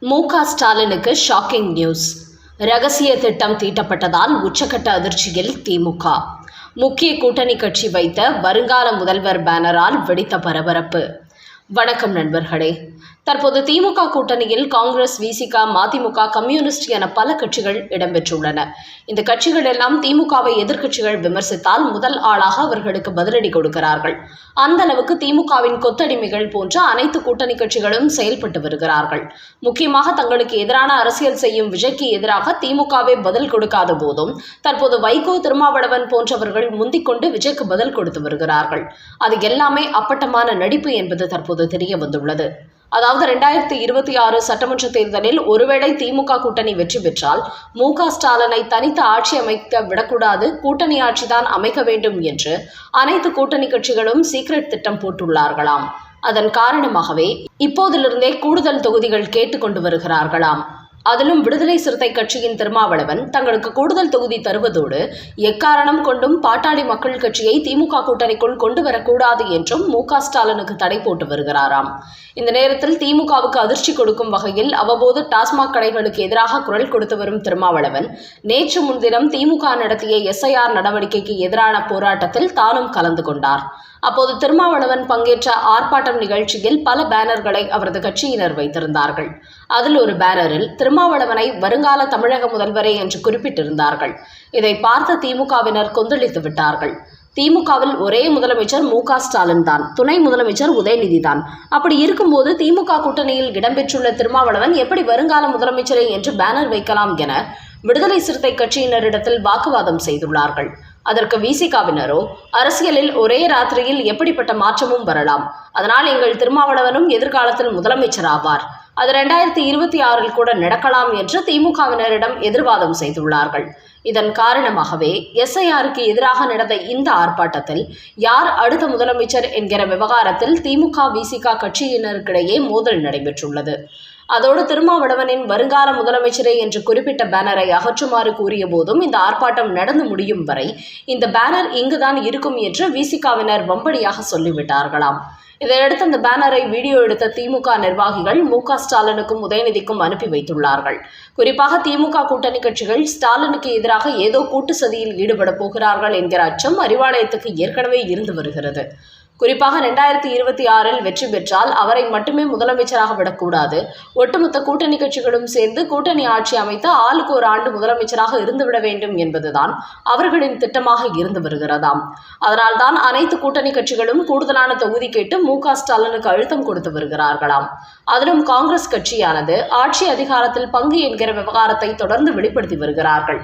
மு க ஸ்டாலினுக்கு shocking news. ரகசிய திட்டம் தீட்டப்பட்டதால் உச்சக்கட்ட அதிர்ச்சியில் திமுக. முக்கிய கூட்டணி கட்சி வைத்த வருங்கால முதல்வர் பேனரால் வெடித்த பரபரப்பு. வணக்கம் நண்பர்களே. தற்போது திமுக கூட்டணியில் காங்கிரஸ் விசிக மதிமுக கம்யூனிஸ்ட் என பல கட்சிகள் இடம்பெற்றுள்ளன. இந்த கட்சிகள் எல்லாம் திமுகவை எதிர்க்கட்சிகள் விமர்சித்தால் முதல் ஆளாக அவர்களுக்கு பதிலடி கொடுக்கிறார்கள். அந்த அளவுக்கு திமுகவின் கொத்தடிமைகள் போன்ற அனைத்து கூட்டணி கட்சிகளும் செயல்பட்டு வருகிறார்கள். முக்கியமாக தங்களுக்கு எதிரான அரசியல் செய்யும் விஜய்க்கு எதிராக திமுகவே பதில் கொடுக்காத போதும் தற்போது வைகோ திருமாவளவன் போன்றவர்கள் முந்திக்கொண்டு விஜய்க்கு பதில் கொடுத்து வருகிறார்கள். அது எல்லாமே அப்பட்டமான நடிப்பு என்பது தற்போது தெரிய வந்துள்ளது. அதாவது ரெண்டாயிரத்தி இருபத்தி ஆறு சட்டமன்ற தேர்தலில் ஒருவேளை திமுக கூட்டணி வெற்றி பெற்றால் மு க ஸ்டாலினை தனித்து ஆட்சி அமைக்க விடக்கூடாது கூட்டணி ஆட்சிதான் அமைக்க வேண்டும் என்று அனைத்து கூட்டணி கட்சிகளும் சீக்ரெட் திட்டம் போட்டுள்ளார்களாம். அதன் காரணமாகவே இப்போதிலிருந்தே கூடுதல் தொகுதிகள் கேட்டுக்கொண்டு வருகிறார்களாம். அதிலும் விடுதலை சிறுத்தை கட்சியின் திருமாவளவன் தங்களுக்கு கூடுதல் தொகுதி தருவதோடு எக்காரணம் கொண்டும் பாட்டாளி மக்கள் கட்சியை திமுக கூட்டணிக்குள் கொண்டு வரக்கூடாது என்றும் மு க ஸ்டாலினுக்கு தடை போட்டு வருகிறாராம். இந்த நேரத்தில் திமுகவுக்கு அதிர்ச்சி கொடுக்கும் வகையில் அவ்வப்போது டாஸ்மாக் கடைகளுக்கு எதிராக குரல் கொடுத்து வரும் திருமாவளவன் நேற்று முன்தினம் திமுக நடத்திய எஸ்ஐஆர் நடவடிக்கைக்கு எதிரான போராட்டத்தில் தானும் கலந்து கொண்டார். அப்போது திருமாவளவன் பங்கேற்ற ஆர்ப்பாட்டம் நிகழ்ச்சியில் பல பேனர்களை அவரது கட்சியினர் வைத்திருந்தார்கள். அதில் ஒரு பேனரில் திருமாவளவனை வருங்கால தமிழக முதல்வரே என்று குறிப்பிட்டிருந்தார்கள். இதை பார்த்த திமுகவினர் கொந்தளித்து விட்டார்கள். திமுகவில் ஒரே முதலமைச்சர் மு க ஸ்டாலின் தான். துணை முதலமைச்சர் உதயநிதி தான். அப்படி இருக்கும்போது திமுக கூட்டணியில் இடம்பெற்றுள்ள திருமாவளவன் எப்படி வருங்கால முதலமைச்சரே என்று பேனர் வைக்கலாம் என விடுதலை சிறுத்தை கட்சியினரிடத்தில் வாக்குவாதம் செய்துள்ளார்கள். அதற்கு விசிகாவினரோ அரசியலில் ஒரே ராத்திரியில் எப்படிப்பட்ட மாற்றமும் வரலாம். அதனால் எங்கள் திருமாவளவனும் எதிர்காலத்தில் முதலமைச்சர் ஆவார். அது ரெண்டாயிரத்தி இருபத்தி ஆறில் கூட நடக்கலாம் என்று திமுகவினரிடம் எதிர்வாதம் செய்துள்ளார்கள். இதன் காரணமாகவே எஸ்ஐஆருக்கு எதிராக நடந்த இந்த ஆர்ப்பாட்டத்தில் யார் அடுத்த முதலமைச்சர் என்கிற விவகாரத்தில் திமுக விசிக கட்சியினருக்கிடையே மோதல் நடைபெற்றுள்ளது. அதோடு திருமாவளவனின் வருங்கால முதலமைச்சரே என்று குறிப்பிட்ட பேனரை அகற்றுமாறு கூறிய போதும் இந்த ஆர்ப்பாட்டம் நடந்து முடியும் வரை இந்த பேனர் இங்குதான் இருக்கும் என்று விசிகாவினர் வம்படியாக சொல்லிவிட்டார்களாம். இதையடுத்து அந்த பேனரை வீடியோ எடுத்த திமுக நிர்வாகிகள் மு. க. ஸ்டாலினுக்கும் உதயநிதிக்கும் அனுப்பி வைத்துள்ளார்கள். குறிப்பாக திமுக கூட்டணி கட்சிகள் ஸ்டாலினுக்கு எதிராக ஏதோ கூட்டு சதியில் ஈடுபட போகிறார்கள் என்கிற அச்சம் அறிவாலயத்துக்கு ஏற்கனவே இருந்து வருகிறது. குறிப்பாக ரெண்டாயிரத்தி இருபத்தி ஆறில் வெற்றி பெற்றால் அவரை மட்டுமே முதலமைச்சராக விடக்கூடாது. ஒட்டுமொத்த கூட்டணி கட்சிகளும் சேர்ந்து கூட்டணி ஆட்சி அமைத்து ஆளுக்கு ஒரு ஆண்டு முதலமைச்சராக இருந்துவிட வேண்டும் என்பதுதான் அவர்களின் திட்டமாக இருந்து வருகிறதாம். அதனால்தான் அனைத்து கூட்டணி கட்சிகளும் கூடுதலான தொகுதி கேட்டு மு க ஸ்டாலினுக்கு அழுத்தம் கொடுத்து வருகிறார்களாம். அதிலும் காங்கிரஸ் கட்சியானது ஆட்சி அதிகாரத்தில் பங்கு என்கிற விவகாரத்தை தொடர்ந்து வெளிப்படுத்தி வருகிறார்கள்.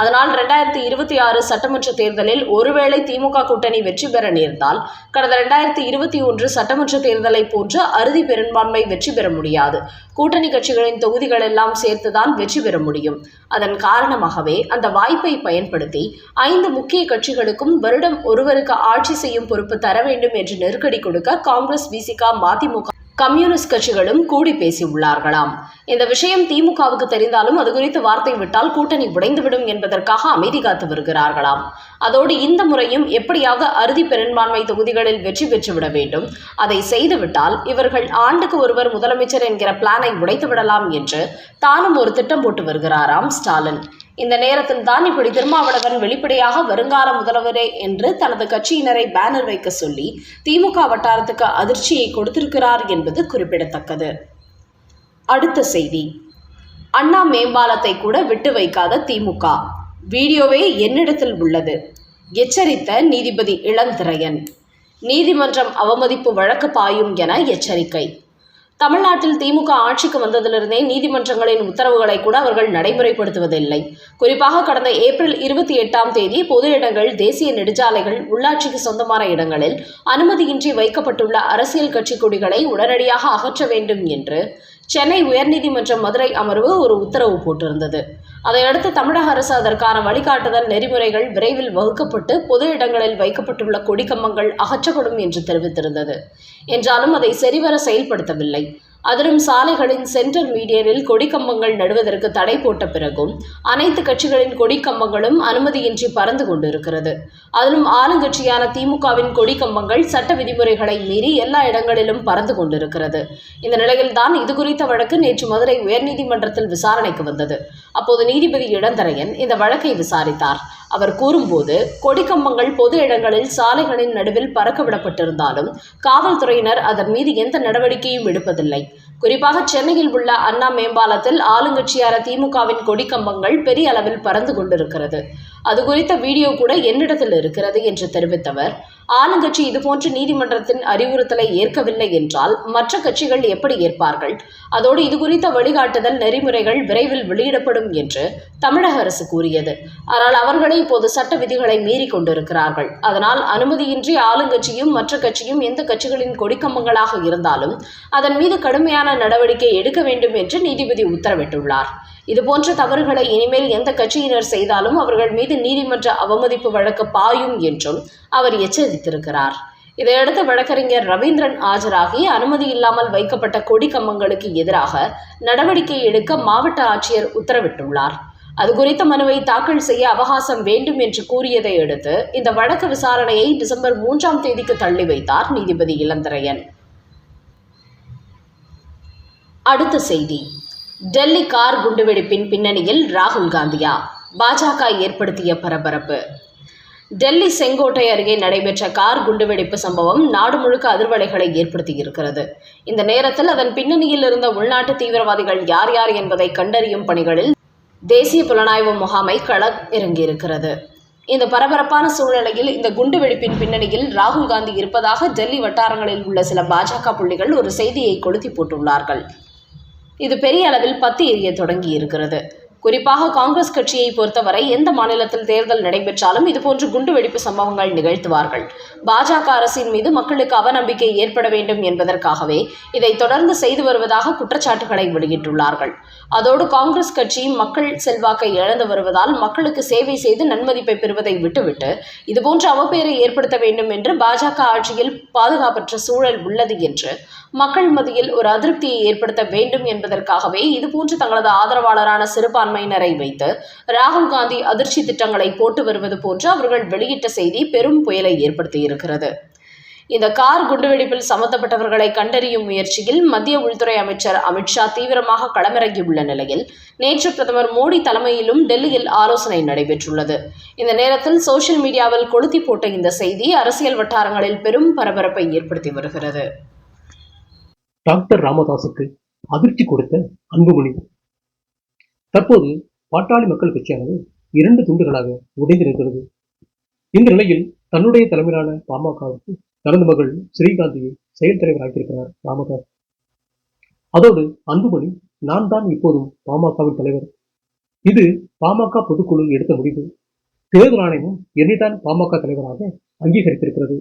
அதனால் ரெண்டாயிரத்தி இருபத்தி ஆறு சட்டமன்ற தேர்தலில் ஒருவேளை திமுக கூட்டணி வெற்றி பெற நேர்ந்தால் கடந்த ரெண்டாயிரத்தி இருபத்தி ஒன்று சட்டமன்ற தேர்தலை போன்று அறுதி பெரும்பான்மை வெற்றி பெற முடியாது. கூட்டணி கட்சிகளின் தொகுதிகள் எல்லாம் சேர்த்துதான் வெற்றி பெற முடியும். அதன் காரணமாகவே அந்த வாய்ப்பை பயன்படுத்தி ஐந்து முக்கிய கட்சிகளுக்கும் வருடம் ஒருவருக்கு ஆட்சி செய்யும் பொறுப்பு தர வேண்டும் என்று நெருக்கடி கொடுக்க காங்கிரஸ் விசிகா மதிமுக கம்யூனிஸ்ட் கட்சிகளும் கூடி பேசியுள்ளார்களாம். இந்த விஷயம் திமுகவுக்கு தெரிந்தாலும் அது குறித்து வார்த்தை விட்டால் கூட்டணி உடைந்துவிடும் என்பதற்காக அமைதி காத்து வருகிறார்களாம். அதோடு இந்த முறையும் எப்படியாவது அறுதி பெரும்பான்மை தொகுதிகளில் வெற்றி பெற்றுவிட வேண்டும்? அதை செய்துவிட்டால் இவர்கள் ஆண்டுக்கு ஒருவர் முதலமைச்சர் என்கிற பிளானை உடைத்து விடலாம் என்று தானும் ஒரு திட்டம் போட்டு வருகிறாராம் ஸ்டாலின். இந்த நேரத்தில் தான் இப்படி திருமாவளவன் வெளிப்படையாக வருங்கால முதல்வரே என்று தனது கட்சியினரை பேனர் வைக்க சொல்லி திமுக வட்டாரத்துக்கு அதிர்ச்சியை கொடுத்திருக்கிறார் என்பது குறிப்பிடத்தக்கது. அடுத்த செய்தி. அண்ணா மேம்பாலத்தை கூட விட்டு வைக்காத திமுக. வீடியோவே என்னிடத்தில் உள்ளது. எச்சரித்த நீதிபதி இளந்திரையன். நீதிமன்றம் அவமதிப்பு வழக்கு பாயும் என எச்சரிக்கை. தமிழ்நாட்டில் திமுக ஆட்சிக்கு வந்ததிலிருந்தே நீதிமன்றங்களின் உத்தரவுகளை கூட அவர்கள் நடைமுறைப்படுத்துவதில்லை. குறிப்பாக கடந்த ஏப்ரல் இருபத்தி எட்டாம் தேதி பொது இடங்கள் தேசிய நெடுஞ்சாலைகள் உள்ளாட்சிக்கு சொந்தமான இடங்களில் அனுமதியின்றி வைக்கப்பட்டுள்ள அரசியல் கட்சி கொடிகளை உடனடியாக அகற்ற வேண்டும் என்று சென்னை உயர்நீதிமன்ற மதுரை அமர்வு ஒரு உத்தரவு போட்டிருந்தது. அதையடுத்து தமிழக அரசு அதற்கான வழிகாட்டுதல் நெறிமுறைகள் விரைவில் வகுக்கப்பட்டு பொது இடங்களில் வைக்கப்பட்டுள்ள கொடிக்கம்பங்கள் அகற்றப்படும் என்று தெரிவித்திருந்தது. என்றாலும் அதை சரிவர செயல்படுத்தவில்லை. அதிலும் சாலைகளின் சென்டர் மீடியனில் கொடிக்கம்பங்கள் நடுவதற்கு தடை போட்ட பிறகும் அனைத்து கட்சிகளின் கொடிக்கம்பங்களும் அனுமதியின்றி பறந்து கொண்டிருக்கிறது. அதிலும் ஆளுங்கட்சியான திமுகவின் கொடிக்கம்பங்கள் சட்ட விதிமுறைகளை மீறி எல்லா இடங்களிலும் பறந்து கொண்டிருக்கிறது. இந்த நிலையில்தான் இது குறித்த வழக்கு நேற்று மதுரை உயர்நீதிமன்றத்தில் விசாரணைக்கு வந்தது. அப்போது நீதிபதி இளந்தரையன் இந்த வழக்கை விசாரித்தார். அவர் கூறும்போது கொடிக்கம்பங்கள் பொது இடங்களில் சாலைகளின் நடுவில் பறக்க விடப்பட்டிருந்தாலும் காவல்துறையினர் அதன் மீது எந்த நடவடிக்கையும் எடுப்பதில்லை. குறிப்பாக சென்னையில் உள்ள அண்ணா மேம்பாலத்தில் ஆளுங்கட்சியான திமுகவின் கொடிக்கம்பங்கள் பெரிய அளவில் பறந்து கொண்டிருக்கிறது. அது குறித்த வீடியோ கூட என்னிடத்தில் இருக்கிறது என்று தெரிவித்தவர். ஆளுங்கட்சி இதுபோன்ற நீதிமன்றத்தின் அறிவுறுத்தலை ஏற்கவில்லை என்றால் மற்ற கட்சிகள் எப்படி ஏற்பார்கள்? அதோடு இது குறித்த வழிகாட்டுதல் நெறிமுறைகள் விரைவில் வெளியிடப்படும் என்று தமிழக அரசு கூறியது. ஆனால் அவர்களே இப்போது சட்ட விதிகளை மீறி கொண்டிருக்கிறார்கள். அதனால் அனுமதியின்றி ஆளுங்கட்சியும் மற்ற கட்சியும் எந்த கட்சிகளின் கொடிக்கம்பங்களாக இருந்தாலும் அதன் மீது கடுமையான நடவடிக்கை எடுக்க வேண்டும் என்று நீதிபதி உத்தரவிட்டுள்ளார். இதுபோன்ற தவறுகளை இனிமேல் எந்த கட்சியினர் செய்தாலும் அவர்கள் மீது நீதிமன்ற அவமதிப்பு வழக்கு பாயும் என்றும் அவர் எச்சரித்திருக்கிறார். இதையடுத்து வழக்கறிஞர் ரவீந்திரன் ஆஜராகி அனுமதி இல்லாமல் வைக்கப்பட்ட கொடி கம்பங்களுக்கு எதிராக நடவடிக்கை எடுக்க மாவட்ட ஆட்சியர் உத்தரவிட்டுள்ளார். அது குறித்த மனுவை தாக்கல் செய்ய அவகாசம் வேண்டும் என்று கூறியதை அடுத்து இந்த வழக்கு விசாரணையை டிசம்பர் மூன்றாம் தேதிக்கு தள்ளி வைத்தார் நீதிபதி இளந்திரையன். அடுத்த செய்தி. டெல்லி கார் குண்டுவெடிப்பின் பின்னணியில் ராகுல் காந்தியா? பாஜக ஏற்படுத்திய பரபரப்பு. டெல்லி செங்கோட்டை அருகே நடைபெற்ற கார் குண்டுவெடிப்பு சம்பவம் நாடு முழுக்க அதிர்வலைகளை ஏற்படுத்தியிருக்கிறது. இந்த நேரத்தில் அதன் பின்னணியில் இருந்த உள்நாட்டு தீவிரவாதிகள் யார் யார் என்பதை கண்டறியும் பணிகளில் தேசிய புலனாய்வு முகாமை கள இறங்கியிருக்கிறது. இந்த பரபரப்பான சூழ்நிலையில் இந்த குண்டுவெடிப்பின் பின்னணியில் ராகுல் காந்தி இருப்பதாக டெல்லி வட்டாரங்களில் உள்ள சில பாஜக புள்ளிகள் ஒரு செய்தியை கொளுத்தி போட்டுள்ளார்கள். இது பெரிய அளவில் பத்து எரிய தொடங்கி இருக்கிறது. குறிப்பாக காங்கிரஸ் கட்சியை பொறுத்தவரை எந்த மாநிலத்தில் தேர்தல் நடைபெற்றாலும் இதுபோன்று குண்டுவெடிப்பு சம்பவங்கள் நிகழ்த்துவார்கள். பாஜக அரசின் மீது மக்களுக்கு அவநம்பிக்கை ஏற்பட வேண்டும் என்பதற்காகவே இதை தொடர்ந்து செய்து வருவதாக குற்றச்சாட்டுகளை வெளியிட்டுள்ளார்கள். அதோடு காங்கிரஸ் கட்சி மக்கள் செல்வாக்கை இழந்து வருவதால் மக்களுக்கு சேவை செய்து நன்மதிப்பை பெறுவதை விட்டுவிட்டு இதுபோன்ற அவப்பெயரை ஏற்படுத்த வேண்டும் என்று பாஜக ஆட்சியில் பாதுகாப்பற்ற சூழல் உள்ளது என்று மக்கள் மத்தியில் ஒரு அதிருப்தியை ஏற்படுத்த வேண்டும் என்பதற்காகவே இதுபோன்று தங்களது ஆதரவாளரான சிறுபான்மையினரை வைத்து ராகுல் காந்தி அதிர்ச்சி திட்டங்களை போட்டு வருவது போன்று அவர்கள் வெளியிட்ட செய்தி பெரும் புயலை ஏற்படுத்தியிருக்கிறது. இந்த கார் குண்டுவெடிப்பில் சம்பந்தப்பட்டவர்களை கண்டறியும் முயற்சியில் மத்திய உள்துறை அமைச்சர் அமித்ஷா தீவிரமாக களமிறங்கியுள்ள நிலையில் நேற்று பிரதமர் மோடி தலைமையிலும் டெல்லியில் ஆலோசனை நடைபெற்றுள்ளது. இந்த நேரத்தில் சோசியல் மீடியாவில் கொளுத்தி போட்ட இந்த செய்தி அரசியல் வட்டாரங்களில் பெரும் பரபரப்பை ஏற்படுத்தி வருகிறது. டாக்டர் ராமதாசுக்கு அதிர்ச்சி கொடுத்த அன்புமணி தற்போது பாட்டாளி மக்கள் கட்சியானது இரண்டு துண்டுகளாக உடைந்திருக்கிறது. இந்த நிலையில் தன்னுடைய தலைமையிலான பாமகவுக்கு தனது மகள் ஸ்ரீகாந்தியை செயல் தலைவராக்கியிருக்கிறார் பாமக. அதோடு அன்புமணி நான் தான் இப்போதும் பாமகவின் தலைவர். இது பாமக பொதுக்குழு எடுத்த முடிவு. தேர்தல் ஆணையமும் என்னைதான் பாமக தலைவராக அங்கீகரித்திருக்கிறது.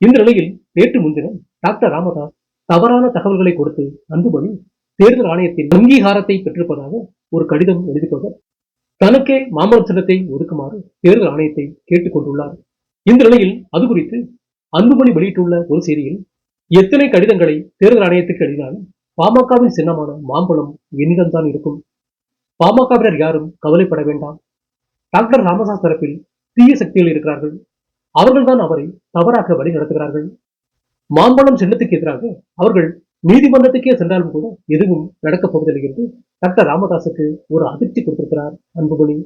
இந்த நிலையில் நேற்று முன்தினம் டாக்டர் ராமதாஸ் தவறான தகவல்களை கொடுத்து அன்புமணி தேர்தல் ஆணையத்தின் அங்கீகாரத்தை பெற்றிருப்பதாக ஒரு கடிதம் எழுதிக்கொண்டார். தனக்கே மாம்பழம் சின்னத்தை ஒதுக்குமாறு தேர்தல் ஆணையத்தை கேட்டுக் கொண்டுள்ளார் இந்த நிலையில் அது குறித்து அன்புமணி வெளியிட்டுள்ள ஒரு செய்தியில் எத்தனை கடிதங்களை தேர்தல் ஆணையத்துக்கு எழுதினாலும் பாமகவின் சின்னமான மாம்பழம் என்னிடம்தான் இருக்கும். பாமகவினர் யாரும் கவலைப்பட வேண்டாம். டாக்டர் ராமதாஸ் தரப்பில் தீய சக்திகள் இருக்கிறார்கள். அவர்கள்தான் அவரை தவறாக வழி நடத்துகிறார்கள். மாம்பழம் சின்னத்துக்கு எதிராக அவர்கள் நீதிமன்றத்துக்கே சென்றாலும் கூட எதுவும் நடக்கப் போவதில்லை என்று டாக்டர் ராமதாசுக்கு ஒரு அதிர்ச்சி கொடுத்திருக்கிறார் அன்புமணி.